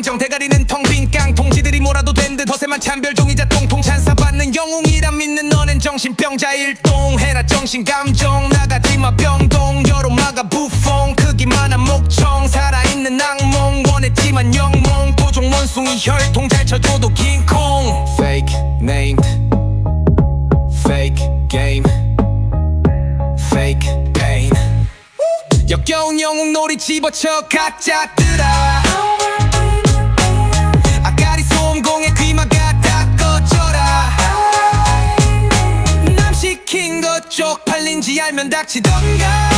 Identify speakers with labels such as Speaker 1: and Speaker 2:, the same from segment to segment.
Speaker 1: 인정 대가리는 텅빈 깡통지들이 뭐라도 된 듯 허세만 찬별 종이자 똥통 찬사 받는 영웅이라 믿는 너넨 정신병자 일동 해라 정신 감정. 나가지마 병동. 여로 막아 부퐁. 크기만한 목청. 살아있는 악몽. 원했지만 영몽. 도종 원숭이 혈통 잘 쳐줘도 긴콩. Fake named. Fake game 역겨운 영웅 놀이 집어쳐 가짜들아 아가리 소음공에 귀마가 다 꺼져라. 남 시킨 것 쪽팔린지 알면 닥치던가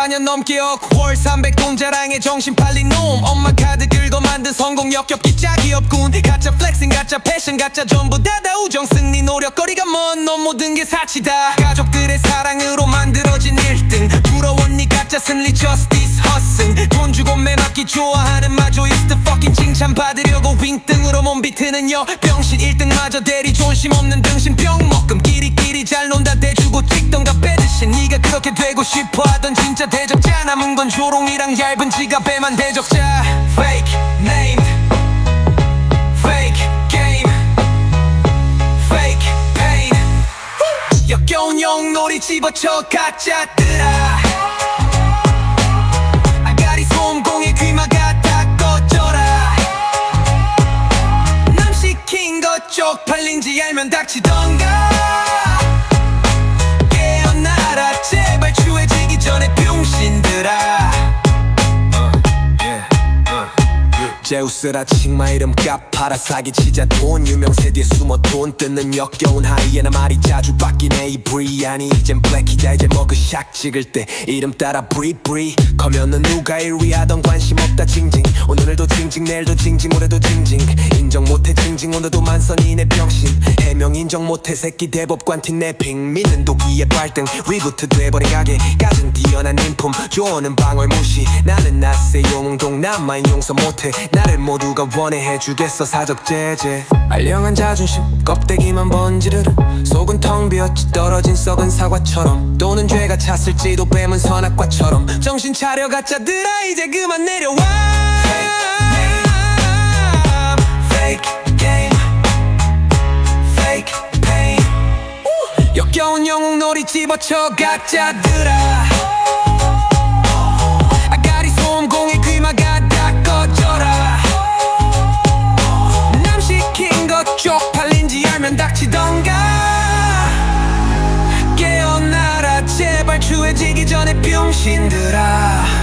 Speaker 1: 4년 넘게 억월 300돈 자랑에 정신 팔린 놈. 엄마 카드 긁어 만든 성공 역겹기 짝이 없군. 가짜 플렉싱 가짜 패션 가짜 전부 다다 우정 승리 노력거리가 먼넌 모든 게 사치다. 가족들의 사랑으로 만들어진 1등. 부러운 네 가짜 승리 justice 허승 돈 주고 매맞기 좋아하는 마조 이스트 fucking 칭찬 받으려고 윙등으로 몸 비트는 여 병신 1등마저 대리 존심 없는 등신 병먹금 끼리끼리 잘 논다. 대주고 찍던가 빼듯 이 네가 그렇게 되고 싶어 하던 진짜 대적자 남은 건 조롱이랑 얇은 지갑에만 대적자. Fake named Fake game. Fake pain. 역겨운 영놀이 집어쳐 가짜들아 아가리 소음공에 귀마가 다 꺼져라. 남 시킨 것 쪽팔린지 알면 닥치던가 제우스라 칭마 이름 값팔아 사기치자 돈 유명세 뒤에 숨어 돈 뜯는 역겨운 하이에나 말이 자주 바뀌네. 이 브리아니 이젠 블랙이다 이제 먹그 샥 찍을 때 이름 따라 브리 브리. 커면은 누가 1위 하던 관심 없다 징징. 오늘도 징징 내일도 징징 모레도 징징. 인정 못해 징징 오늘도 만선이 내 병신. 해명 인정 못해 새끼 대법관 티내핑 믿는 도끼의 발등. 위부트 돼버린 가게 까진 뛰어난 인품. 조언은 방울 무시. 나는 나세 용동 나만 용서 못해. 나를 모두가 원해 해주겠어 사적 제재. 알량한 자존심 껍데기만 번지르르. 속은 텅 비었지 떨어진 썩은 사과처럼. 또는 죄가 찼을지도 뱀은 선악과처럼. 정신 차려 가짜들아 이제 그만 내려와. Fake game 놀이 집어쳐 가짜들아 아가리 소음공에 귀마가 다 꺼져라. 남 시킨 것 쪽팔린지 알면 닥치던가. 깨어나라 제발 추해지기 전에 병신들아